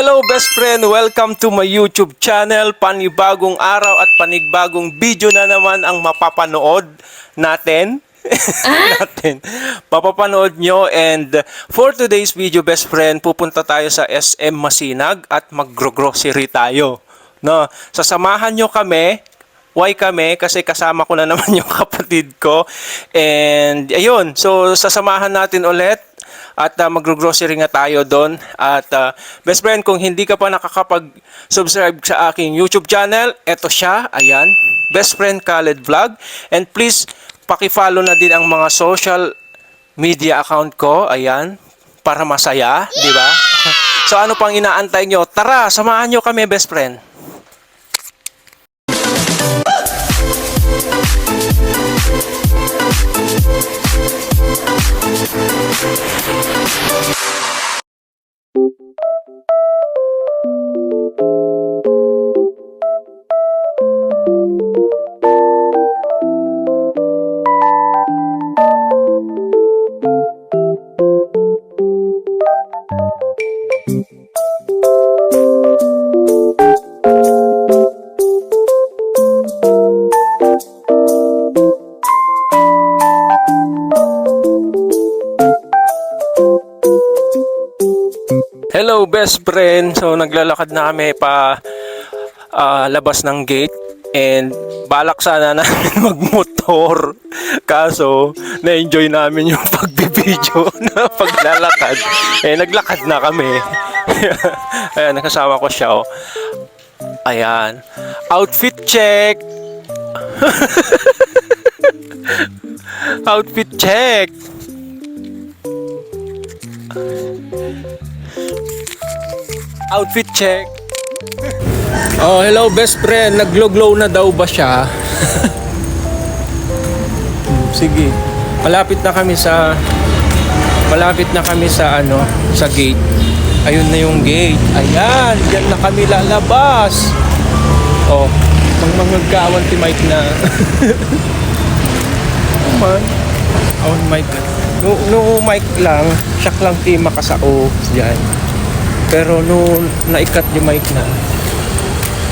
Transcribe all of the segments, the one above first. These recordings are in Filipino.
Hello best friend, welcome to my YouTube channel. Panibagong araw at panibagong video na naman ang mapapanood natin. natin. Mapapanood nyo and for today's video best friend, pupunta tayo sa SM Masinag at magro-grocery tayo. No, sasamahan nyo kami Why kami? Kasi kasama ko na naman yung kapatid ko. And ayun, so sasamahan natin ulit at uh, magro-grocery nga tayo doon. At uh, best friend, kung hindi ka pa nakakapag-subscribe sa aking YouTube channel, eto siya, ayan, Best Friend Khaled Vlog. And please, paki-follow na din ang mga social media account ko, ayan, para masaya, di ba? so ano pang inaantay nyo? Tara, samahan nyo kami, best friend. Best friend. So naglalakad na kami pa ah, labas ng gate and balak sana namin magmotor. Kaso na-enjoy namin yung pagbibideo na paglalakad. Eh naglakad na kami. Ayan, nakasama ko siya oh. Ayan. Outfit check. Outfit check. Outfit check. Oh, hello best friend. Naglo-glow na daw ba siya? Sige. Malapit na kami sa malapit na kami sa ano, sa gate. Ayun na yung gate. Ayan, diyan na kami lalabas. Oh, pang mga gawan ti Mike na. Man. Oh, Mike. No, no mic lang, siyak lang ti makasao diyan. Pero no naikat yung mic na,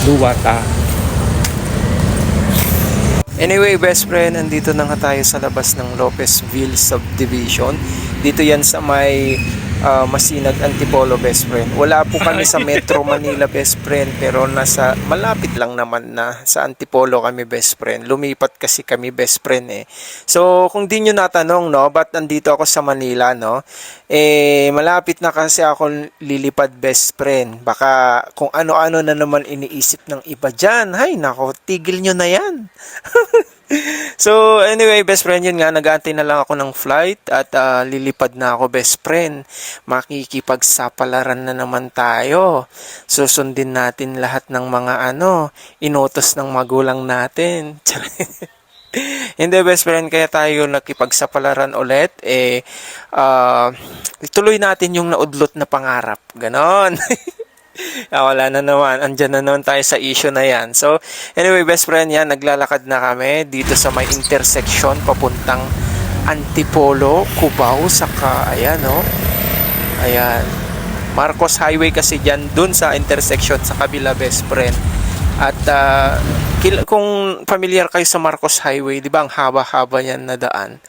duwata. Anyway, best friend, nandito na nga tayo sa labas ng Lopezville Subdivision. Dito yan sa may ah, Masinag Antipolo, best friend. Wala po kami sa Metro Manila, best friend, pero nasa malapit lang naman na sa Antipolo kami, best friend. Lumipat kasi kami, best friend eh. So, kung di nyo natanong, no, ba't nandito ako sa Manila, no? Eh, malapit na kasi ako lilipad, best friend. Baka kung ano-ano na naman iniisip ng iba dyan. Hay, nako, tigil nyo na yan. so, anyway, best friend, yun nga, nag na lang ako ng flight at ah, lilipad na ako, best friend. Makikipagsapalaran na naman tayo. Susundin natin lahat ng mga ano, inutos ng magulang natin. Hindi, best friend, kaya tayo nakipagsapalaran ulit, eh, ah, ituloy natin yung naudlot na pangarap. Ganon. Ah, wala na naman. Andyan na naman tayo sa issue na yan. So, anyway, best friend, yan, naglalakad na kami dito sa may intersection papuntang Antipolo, Cubao, saka, ayan, oh. Ayan. Marcos Highway kasi dyan, dun sa intersection sa kabila, best friend. At kil- kung familiar kayo sa Marcos Highway, di ba ang haba-haba yan na daan?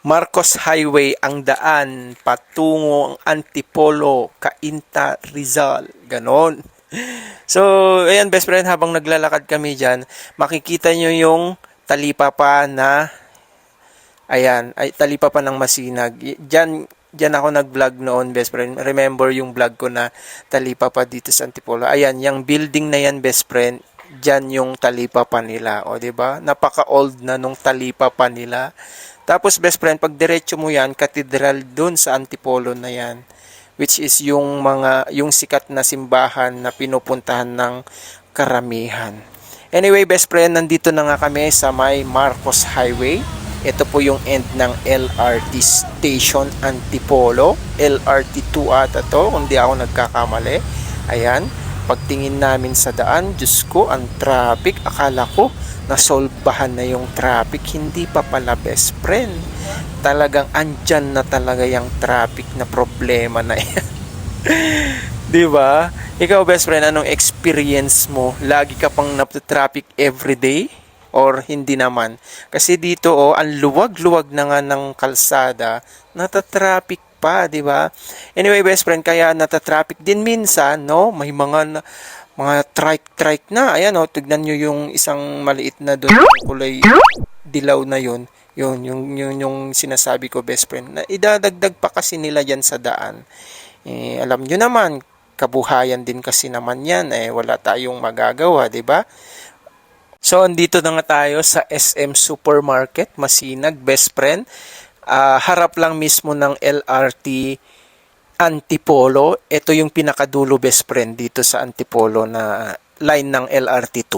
Marcos Highway ang daan patungo ang Antipolo, Cainta, Rizal. Ganon. So, ayan best friend, habang naglalakad kami dyan, makikita nyo yung talipapa na, ayan, ay, talipapa ng masinag. Dyan, dyan ako nag-vlog noon, best friend. Remember yung vlog ko na talipapa dito sa Antipolo. Ayan, yung building na yan, best friend, dyan yung talipapa nila. O, ba? Napaka-old na nung talipapa nila. Tapos best friend, pag diretso mo yan, katedral dun sa Antipolo na yan. Which is yung mga, yung sikat na simbahan na pinupuntahan ng karamihan. Anyway, best friend, nandito na nga kami sa may Marcos Highway. Ito po yung end ng LRT Station Antipolo. LRT 2 ata to, kung di ako nagkakamali. Ayan. Pagtingin namin sa daan, Diyos ko, ang traffic. Akala ko, nasolbahan na yung traffic. Hindi pa pala best friend. Talagang andyan na talaga yung traffic na problema na yan. 'Di ba? Ikaw, best friend, anong experience mo? Lagi ka pang traffic everyday? Or hindi naman? Kasi dito, oh, ang luwag-luwag na nga ng kalsada, natatraffic pa, di ba? Anyway, best friend, kaya natatraffic din minsan, no? May mga mga trike-trike na. Ayan, oh, tignan nyo yung isang maliit na doon, kulay dilaw na yun. Yun, yung, yung, yung sinasabi ko, best friend, na idadagdag pa kasi nila yan sa daan. Eh, alam nyo naman, kabuhayan din kasi naman yan. Eh, wala tayong magagawa, di ba? So, andito na nga tayo sa SM Supermarket, Masinag, best friend. Ah, harap lang mismo ng LRT Antipolo. Ito yung pinakadulo, best friend, dito sa Antipolo na line ng LRT2.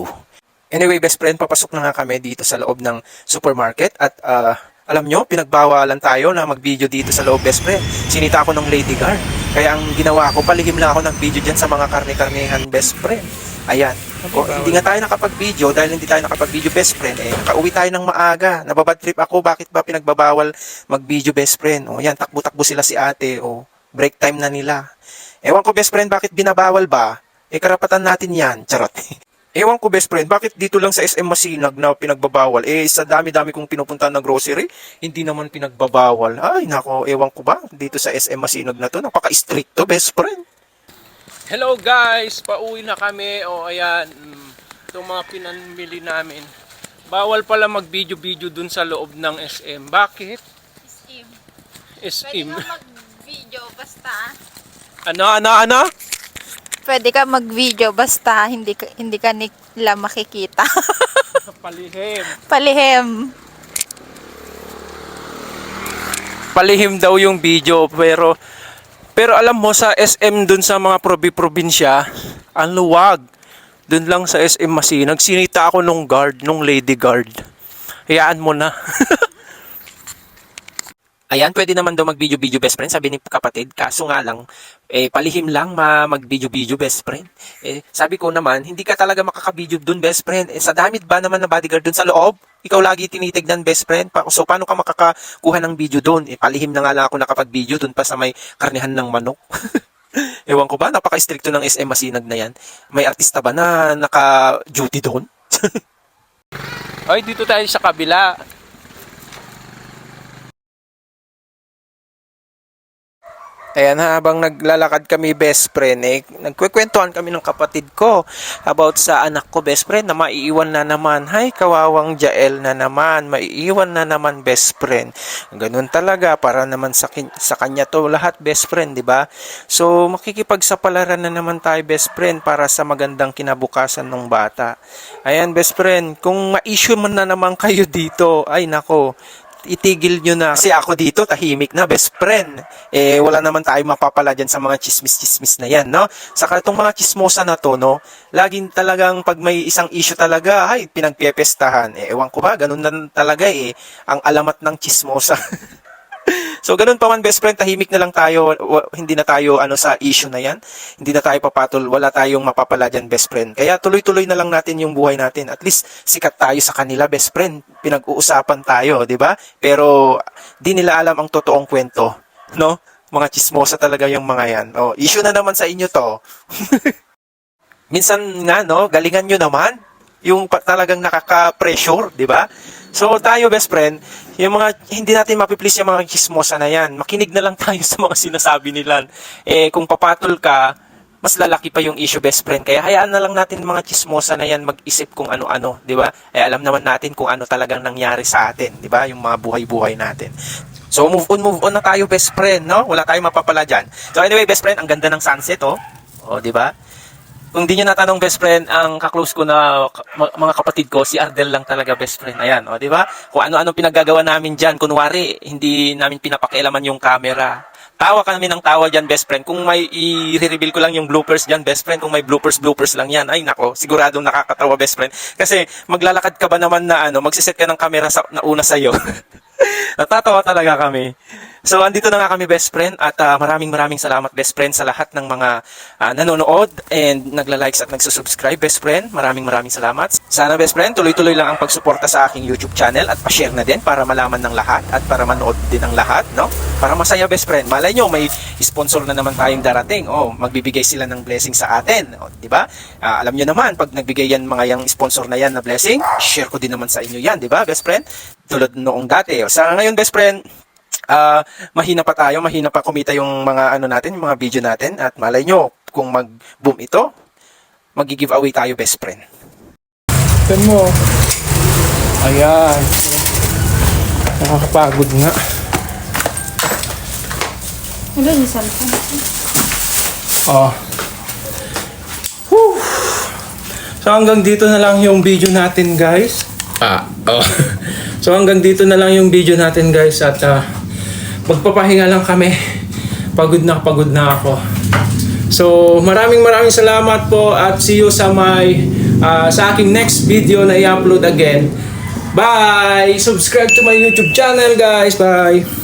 Anyway, best friend, papasok na nga kami dito sa loob ng supermarket at ah, alam nyo, pinagbawalan tayo na mag-video dito sa loob, best friend. Sinita ako ng Lady Guard. Kaya ang ginawa ko, palihim lang ako ng video dyan sa mga karne-karnehan, best friend. Ayan. O, hindi nga tayo nakapag-video dahil hindi tayo nakapag-video, best friend. Eh, nakauwi tayo ng maaga. Nababad trip ako. Bakit ba pinagbabawal mag-video, best friend? O, yan, takbo-takbo sila si ate. O, break time na nila. Ewan ko, best friend, bakit binabawal ba? Eh, karapatan natin yan. Charot. Ewan ko, best friend, bakit dito lang sa SM Masinag na pinagbabawal? Eh, sa dami-dami kong pinupunta na grocery, hindi naman pinagbabawal. Ay, nako, ewan ko ba? Dito sa SM Masinag na to, napaka-strict to, best friend. Hello guys, pauwi na kami. O ayan, mm, itong mga pinamili namin. Bawal pala mag-video-video dun sa loob ng SM. Bakit? Pwede SM. ka mag-video basta Ano, ano, ano? Pwede ka mag-video basta hindi ka, hindi ka nila makikita. Palihim. Palihim. palihim daw yung video pero pero alam mo sa SM dun sa mga probi-probinsya ang luwag. Dun lang sa SM Masinag. Sinita ako nung guard nung lady guard. Hayaan mo na Ayan, pwede naman daw mag-video-video best friend, sabi ni kapatid. Kaso nga lang, eh, palihim lang ma mag-video-video best friend. Eh, sabi ko naman, hindi ka talaga makaka-video dun best friend. Eh, sa damit ba naman na bodyguard dun sa loob? Ikaw lagi tinitignan best friend. Pa- So, paano ka makakakuha ng video dun? Eh, palihim na nga lang ako nakapag-video dun pa sa may karnihan ng manok. Ewan ko ba, napaka-stricto ng SM Masinag na yan. May artista ba na naka-duty doon? Ay, dito tayo sa kabila. Ayan, habang naglalakad kami best friend, eh, nagkwekwentuhan kami ng kapatid ko about sa anak ko best friend na maiiwan na naman. Hay, kawawang Jael na naman, maiiwan na naman best friend. Ganun talaga, para naman sa, sa kanya to lahat best friend, di ba? So, makikipagsapalaran na naman tayo best friend para sa magandang kinabukasan ng bata. Ayan best friend, kung ma-issue man na naman kayo dito, ay nako, itigil nyo na. Kasi ako dito, tahimik na, best friend. Eh, wala naman tayo mapapala dyan sa mga chismis-chismis na yan, no? Saka itong mga chismosa na to, no? Laging talagang pag may isang issue talaga, ay, pinagpepestahan. Eh, ewan ko ba, ganun na talaga eh, ang alamat ng chismosa. So, ganun pa man, best friend, tahimik na lang tayo. Hindi na tayo ano sa issue na yan. Hindi na tayo papatol. Wala tayong mapapala dyan, best friend. Kaya tuloy-tuloy na lang natin yung buhay natin. At least, sikat tayo sa kanila, best friend. Pinag-uusapan tayo, di ba? Pero, di nila alam ang totoong kwento. No? Mga chismosa talaga yung mga yan. Oh, issue na naman sa inyo to. Minsan nga, no? Galingan nyo naman. Yung talagang nakaka-pressure, di ba? So tayo best friend, yung mga hindi natin mapiplease yung mga chismosa na yan. Makinig na lang tayo sa mga sinasabi nila. Eh kung papatol ka, mas lalaki pa yung issue best friend. Kaya hayaan na lang natin mga chismosa na yan mag-isip kung ano-ano, di ba? Eh alam naman natin kung ano talagang nangyari sa atin, di ba? Yung mga buhay-buhay natin. So move on, move on na tayo best friend, no? Wala tayong mapapala dyan. So anyway, best friend, ang ganda ng sunset, oh. Oh, di ba? Kung di nyo natanong best friend, ang kaklose ko na mga kapatid ko, si Ardel lang talaga best friend. Ayan, o, di ba? Kung ano-ano pinaggagawa namin dyan, kunwari, hindi namin pinapakialaman yung camera. Tawa kami ng tawa dyan, best friend. Kung may i-reveal ko lang yung bloopers dyan, best friend, kung may bloopers, bloopers lang yan. Ay, nako, siguradong nakakatawa, best friend. Kasi, maglalakad ka ba naman na, ano, magsiset ka ng camera sa, na una sa'yo. Natatawa talaga kami. So, andito na nga kami, best friend. At ah, maraming maraming salamat, best friend, sa lahat ng mga ah, nanonood and nagla-likes at nagsusubscribe, best friend. Maraming maraming salamat. Sana, best friend, tuloy-tuloy lang ang pagsuporta sa aking YouTube channel at pa-share na din para malaman ng lahat at para manood din ng lahat, no? Para masaya, best friend. Malay nyo, may sponsor na naman tayong darating. Oh, magbibigay sila ng blessing sa atin. Oh, di ba? Ah, alam nyo naman, pag nagbigay yan mga yung sponsor na yan na blessing, share ko din naman sa inyo yan, di ba, best friend? Tulad noong dati. O, sa ngayon, best friend, ah mahina pa tayo, mahina pa kumita yung mga ano natin, yung mga video natin at malay nyo kung mag-boom ito, magi-giveaway tayo best friend. Tignan mo. Ayan. Nakakapagod nga. Ano yung cellphone? Oh. Whew. So hanggang dito na lang yung video natin guys. Ah, oh. so hanggang dito na lang yung video natin guys at ah, magpapahinga lang kami. Pagod na pagod na ako. So maraming maraming salamat po at see you sa my ah, sa aking next video na i-upload again. Bye! Subscribe to my YouTube channel guys. Bye!